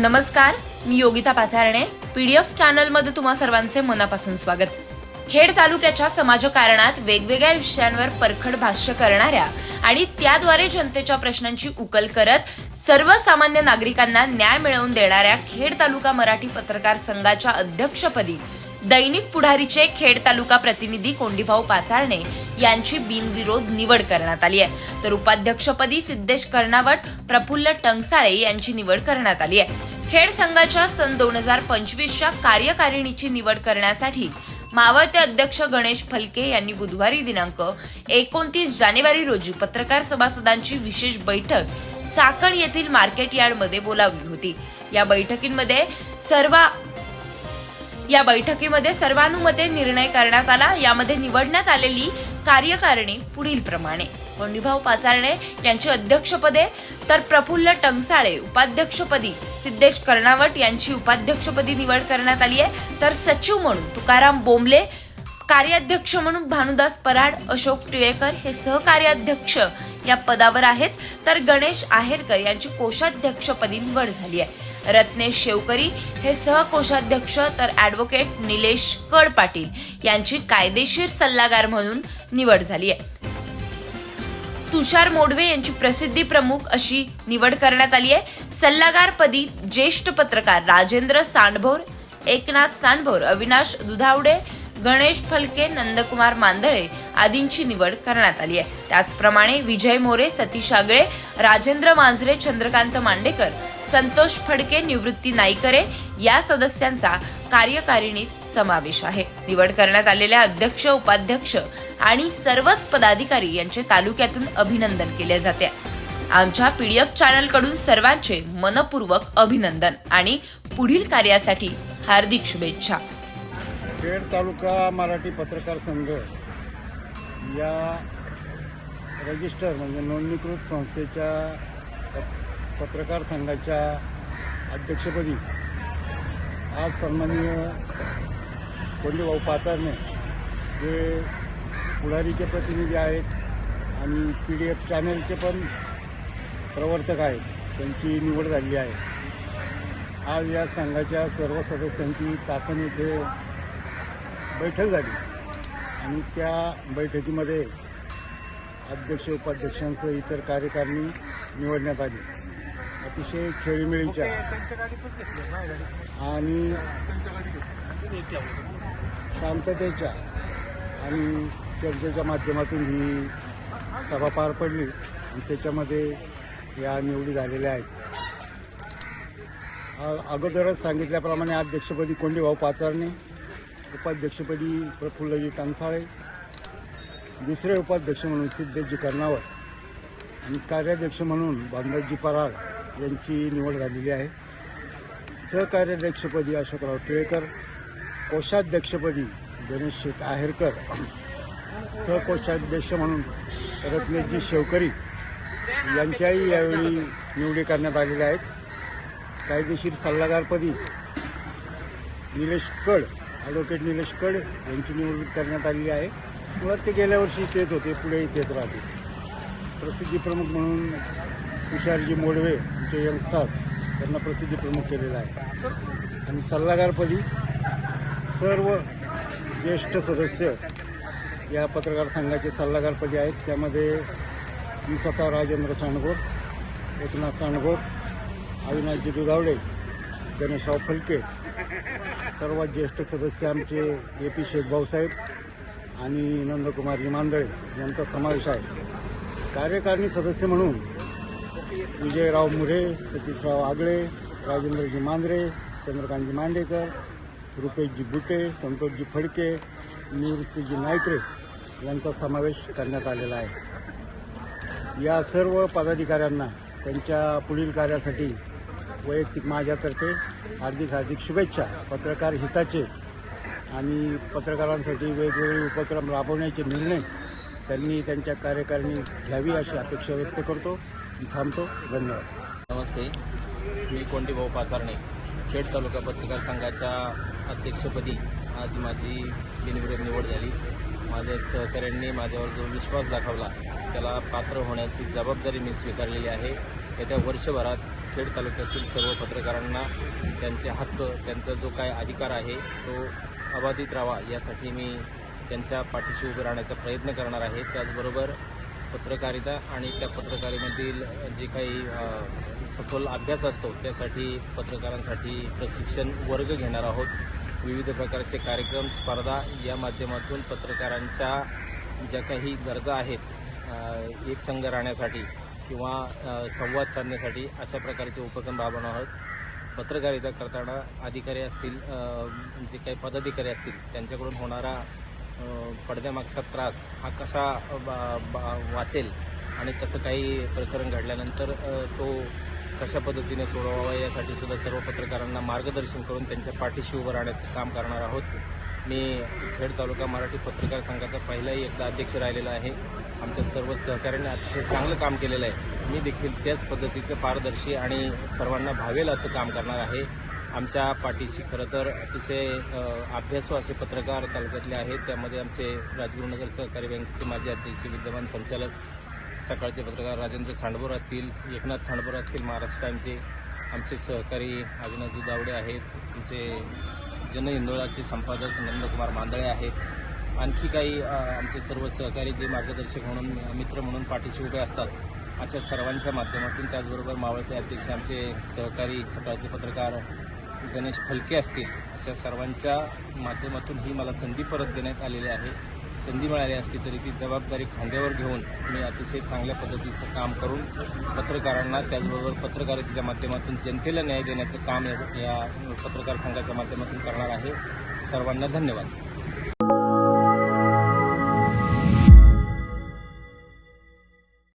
नमस्कार मी योगिता पाचारणे पीडीएफ चॅनलमध्ये तुम्हा सर्वांचे मनापासून स्वागत. खेड तालुक्याच्या समाजकारणात वेगवेगळ्या विषयांवर परखड भाष्य करणाऱ्या आणि त्याद्वारे जनतेच्या प्रश्नांची उकल करत सर्वसामान्य नागरिकांना न्याय मिळवून देणाऱ्या खेड तालुका मराठी पत्रकार संघाच्या अध्यक्षपदी दैनिक पुढारीचे खेड तालुका प्रतिनिधी कोंडीभाऊ पाचारणे यांची बिनविरोध निवड करण्यात आली आहे. तर उपाध्यक्षपदी सिद्धेश कर्णावट प्रफुल्ल टंगसाळे यांची निवड करण्यात आली आहे. खेड संघाच्या सन दोन हजार पंचवीसच्या कार्यकारिणीची निवड करण्यासाठी मावळते अध्यक्ष गणेश फलके यांनी बुधवारी दिनांक एकोणतीस जानेवारी रोजी पत्रकार सभासदांची विशेष बैठक चाकण येथील मार्केट यार्डमध्ये बोलावली होती. या बैठकीमध्ये सर्व या बैठकीमध्ये सर्वानुमते निर्णय करण्यात आला. यामध्ये निवडण्यात आलेली कार्यकारिणी पुढील प्रमाणे. कोंडीभाऊ पाचारणे यांची अध्यक्षपदे तर प्रफुल्ल टंगसाळे उपाध्यक्षपदी सिद्धेश कर्णावट यांची उपाध्यक्षपदी निवड करण्यात आली आहे. तर सचिव म्हणून तुकाराम बोंबले कार्याध्यक्ष म्हणून भानुदास पराड अशोक टिळेकर हे सहकार्याध्यक्ष या पदावर आहेत. तर गणेश आहेरकर यांची कोषाध्यक्षपदी निवड झाली आहे. रत्नेश शेवकरी हे सहकोषाध्यक्ष तर ॲडव्होकेट निलेश कड पाटील यांची कायदेशीर सल्लागार म्हणून निवड झाली आहे. तुषार मोडवे यांची प्रसिद्धी प्रमुख अशी निवड करण्यात आली आहे. सल्लागारपदी ज्येष्ठ पत्रकार राजेंद्र सांडभोर एकनाथ सांडभोर अविनाश दुधावडे गणेश फलके नंदकुमार मांदळे आदींची निवड करण्यात आली आहे. त्याचप्रमाणे विजय मोरे सतीश आगळे राजेंद्र मांजरे चंद्रकांत मांडेकर संतोष फडके निवृत्ती नाईकरे या सदस्यांचा कार्यकारिणीत समावेश आहे. निवड करण्यात आलेल्या अध्यक्ष उपाध्यक्ष आणि सर्वच पदाधिकारी यांचे तालुक्यातून अभिनंदन केले जाते. आमच्या पीडीएफ चॅनलकडून सर्वांचे मनपूर्वक अभिनंदन आणि पुढील कार्यासाठी हार्दिक शुभेच्छा. खेड तालुका मराठी पत्रकार संघ या रजिस्टर म्हणजे नोंदणीकृत संस्थेच्या पत्रकार संघाच्या अध्यक्षपदी आज सन्माननीय कोंडीभाऊ नाही जे पुढारीचे प्रतिनिधी आहेत आणि पी डी एफ चॅनलचे पण प्रवर्तक आहेत त्यांची निवड झाली आहे. आज या संघाच्या सर्व सदस्यांची चाकण येथे बैठक झाली. आणि त्या बैठकीमध्ये अध्यक्ष उपाध्यक्षांसह इतर कार्यकारिणी निवडण्यात आली. अतिशय खेळीमेळीच्या. आणि शांततेच्या आणि चर्चेच्या माध्यमातून ही सभा पार पडली आणि त्याच्यामध्ये या निवडी झालेल्या आहेत. अगोदरच सांगितल्याप्रमाणे अध्यक्षपदी कोंडीभाऊ पाचारणे उपाध्यक्षपदी प्रफुल्लजी टंसाळे दुसरे उपाध्यक्ष म्हणून सिद्धेशजी कर्णावर आणि कार्याध्यक्ष म्हणून बांधाजी पराड. यांची निवड झालेली आहे. सहकार्याध्यक्षपदी अशोकराव टिळेकर कोषाध्यक्षपदी गणेश शेठ आहेरकर सहकोषाध्यक्ष म्हणून रत्नेशजी शेवकरी यांच्याही यावेळी निवडी करण्यात आलेल्या आहेत. कायदेशीर सल्लागारपदी निलेश कड ॲडव्होकेट निलेश कड यांची निवड करण्यात आलेली आहे. मुळात ते गेल्या वर्षी तेच होते पुढेही तेच राहते प्रसिद्धी प्रमुख म्हणून तुषारजी मोडवे आमचे यंगस्टार त्यांना प्रसिद्धी प्रमुख केलेला आहे. आणि सल्लागारपदी सर्व ज्येष्ठ सदस्य या पत्रकार संघाचे सल्लागारपदी आहेत. त्यामध्ये मी स्वतः राजेंद्र सांडगोर एकनाथ सांडगोर अविनाशजी दुधावडे गणेशराव फलके सर्वात ज्येष्ठ सदस्य आमचे ए पी शेख भाऊसाहेब आणि नंदकुमारजी मांदळे यांचा समावेश आहे. कार्यकारिणी सदस्य म्हणून विजयराव मुरे सतीशराव आगळे राजेंद्रजी मांद्रे चंद्रकांतजी मांडेकर रुपेशजी बुटे संतोषजी फडके निवृत्तीजी नायकरे यांचा समावेश करण्यात आलेला आहे. या सर्व पदाधिकाऱ्यांना त्यांच्या पुढील कार्यासाठी वैयक्तिक माझ्यातर्फे हार्दिक हार्दिक शुभेच्छा पत्रकार हिताचे आणि पत्रकारांसाठी वेगवेगळे उपक्रम राबवण्याचे निर्णय त्यांनी त्यांच्या कार्यकारिणी घ्यावी अशी अपेक्षा व्यक्त करतो. थांबतो. धन्यवाद. नमस्ते. मी कोंडीभाऊ पाचारणे. खेड तालुका पत्रकार संघाच्या अध्यक्षपदी आज माझी बिनविरोध निवड झाली. माझ्या सहकाऱ्यांनी माझ्यावर जो विश्वास दाखवला त्याला पात्र होण्याची जबाबदारी मी स्वीकारलेली आहे. येत्या वर्षभरात खेड तालुक्यातील सर्व पत्रकारांना त्यांचे हक्क त्यांचा जो काय अधिकार आहे तो अबाधित राहावा यासाठी मी त्यांच्या पाठीशी उभे राहण्याचा प्रयत्न करणार आहे. त्याचबरोबर पत्रकारिता आणि त्या पत्रकारितेमधील जे काही सखोल अभ्यास असतो त्यासाठी पत्रकारांसाठी प्रशिक्षण वर्ग घेणार आहोत. विविध प्रकारचे कार्यक्रम स्पर्धा या माध्यमातून पत्रकारांच्या ज्या काही गरजा आहेत एक संघ राहण्यासाठी किंवा संवाद साधण्यासाठी अशा प्रकारचे उपक्रम राबवणार आहोत. पत्रकारिता करताना अधिकारी असतील जे काही पदाधिकारी असतील त्यांच्याकडून होणारा पडद्यामागचा त्रास हा कसा बा- बा- वाचेल आणि तसं काही प्रकरण घडल्यानंतर तो कशा पद्धतीने सोडवावा यासाठी सुद्धा सर्व पत्रकारांना मार्गदर्शन करून त्यांच्या पाठीशी उभं राहण्याचं काम करणार आहोत. मी खेड तालुका मराठी पत्रकार संघाचा पहिलाही एकदा अध्यक्ष राहिलेला आहे. आमच्या सर्व सहकाऱ्यांनी अतिशय चांगलं काम केलेलं आहे. मी देखील त्याच पद्धतीचं पारदर्शी आणि सर्वांना भावेल असं काम करणार आहे. आमच्या पाठीशी खरं तर अतिशय अभ्यासू असे पत्रकार तालुक्यातले आहेत. त्यामध्ये आमचे राजगुरुनगर सहकारी बँकेचे माजी अध्यक्ष विद्यमान संचालक सकाळचे पत्रकार राजेंद्र सांडभोर असतील एकनाथ सांडभोर असतील महाराष्ट्र टाईमचे आमचे सहकारी अविनाशजी दावडे आहेत. आमचे जन इंदोळाचे संपादक नंदकुमार मांदळे आहेत. आणखी काही आमचे सर्व सहकारी जे मार्गदर्शक म्हणून मित्र म्हणून पाठीशी उभे असतात अशा सर्वांच्या माध्यमातून त्याचबरोबर मावळते अध्यक्ष आमचे सहकारी सकाळचे पत्रकार गणेश फलके असतील अशा सर्वांच्या माध्यमातून ही मला संधी परत देण्यात आलेली आहे. संधी मिळाली असली तरी ती जबाबदारी खांद्यावर घेऊन मी अतिशय चांगल्या पद्धतीचं काम करून पत्रकारांना त्याचबरोबर पत्रकारितेच्या माध्यमातून जनतेला न्याय देण्याचं काम या या पत्रकार संघाच्या माध्यमातून करणार आहे. सर्वांना धन्यवाद.